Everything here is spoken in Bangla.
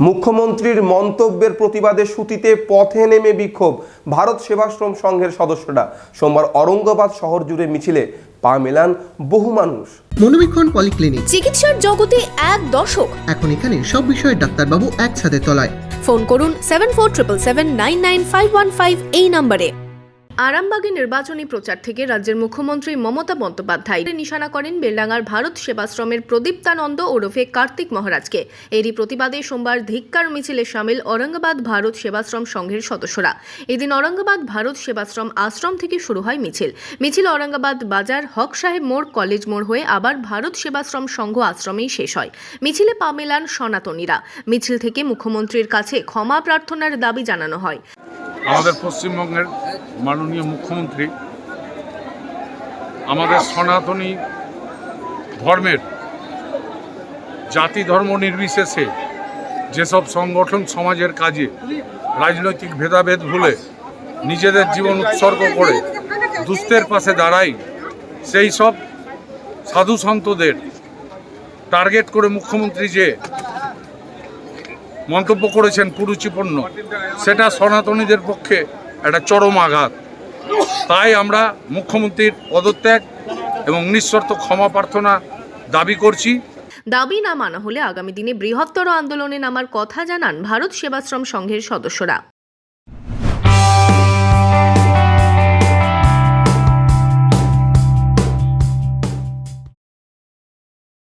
মুখ্যমন্ত্রীর মন্তব্যের প্রতিবাদে সুতিতে পথে নেমে বিক্ষোভ ভারত সেবাশ্রম সংঘের সদস্যরা। সোমবার অরঙ্গাবাদ শহর জুড়ে মিছিলে পা মেলান বহু মানুষ। মনোবীক্ষণ পলিক্লিনিক। চিকিৎসার জগতে এক দশক। এখন এখানে সব বিষয়ে ডাক্তারবাবু একসাথে তলায়। ফোন করুন seven four triple seven nine nine five one five এই নম্বরে। আরামবাগে নির্বাচনী প্রচার থেকে রাজ্যের মুখ্যমন্ত্রী মমতা বন্দ্যোপাধ্যায় নিশানা করেন বেলডাঙ্গার ভারত সেবাশ্রমের প্রদীপ্তানন্দ ওরফে কার্তিক মহারাজকে। এরই প্রতিবাদে সোমবার ধিক্কার মিছিলে সামিল ঔরঙ্গাবাদ ভারত সেবাশ্রম সংঘের সদস্যরা। এদিন ঔরঙ্গাবাদ ভারত সেবাশ্রম আশ্রম থেকে শুরু হয় মিছিল। মিছিল ঔরঙ্গাবাদ বাজার, হক সাহেব মোড়, কলেজ মোড় হয়ে আবার ভারত সেবাশ্রম সংঘ আশ্রমেই শেষ হয়। মিছিলে পা মেলান সনাতনীরা। মিছিল থেকে মুখ্যমন্ত্রীর কাছে ক্ষমা প্রার্থনার দাবি জানানো হয়। আমাদের পশ্চিমবঙ্গের মাননীয় মুখ্যমন্ত্রী, আমাদের সনাতনী ধর্মের জাতি ধর্ম নির্বিশেষে যেসব সংগঠন সমাজের কাজে রাজনৈতিক ভেদাভেদ ভুলে নিজেদের জীবন উৎসর্গ করে দুস্থের পাশে দাঁড়াই সেই সব সাধু সন্তদের টার্গেট করে মুখ্যমন্ত্রী যে মন্তব্য করেছেন কুরুচিপূর্ণ, সেটা সনাতনীদের পক্ষে একটা চরম আঘাত। তাই আমরা মুখ্যমন্ত্রীর পদত্যাগ এবং নিঃশর্ত ক্ষমা প্রার্থনা দাবি করছি। দাবি না মানা হলে আগামী দিনে বৃহত্তর আন্দোলনে নামার কথা জানান ভারত সেবাশ্রম সংঘের সদস্যরা।